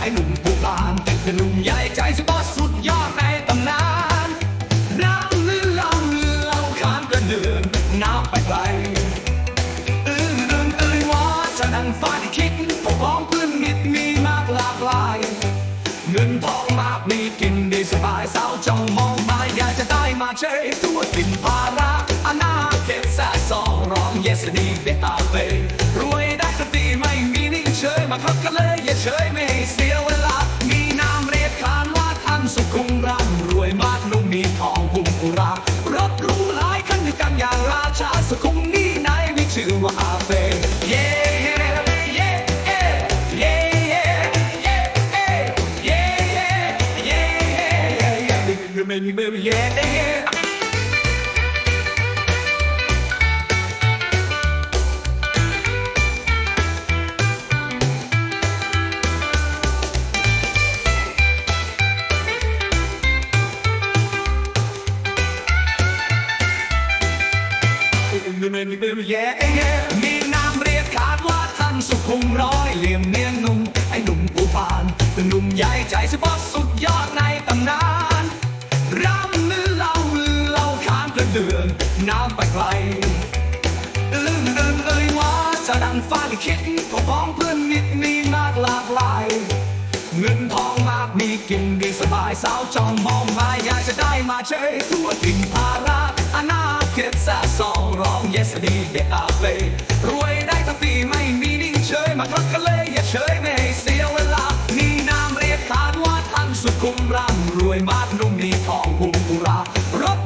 ไอ้หนุ่ม จ้องมองมาอยากจะได้มาเชยตัวตินภาระอนาเก็บแสองร้อง yes ดีเบตาเฟรวยได้สติไม่มีนิ่งเฉยมาครับกันเลยอย่าเฉยไม่เสียเวลา มีนามเรียกขานว่าท่านสุขุมร่ำรวยมากนุ่มมีทองพุ่มอุรารถหรูหลายคันด้วยกันอย่างราชาสุขุมนี่ไหนมีชื่อว่า เย่มีนามเรียกขานว่าท่านสุขุมร้อยเหลี่ยมเนียนนุ่มไอ้หนุ่ม เดือนน้ำไปไกลลืมเดินเอ่ยว่าจะดังฟ้าลิขิตก็พ้องเพื่อนมิตรมีมากหลากหลาย เงินทองมากมีกินดีสบายสาวจองมองมาอยากจะได้มาเชยทั่วถิ่นภาระอนาเก็บแสสองร้อง yes ดีเดอาเฟรวยได้ทั้งปีไม่มีนิ่งเฉยมาทักกันเลยอย่าเฉยไม่ให้เสียเวลามีนามเรียกขานว่าท่านสุขุมร่ำรวยมากนุ่มมีทองหุ่มอุรารถ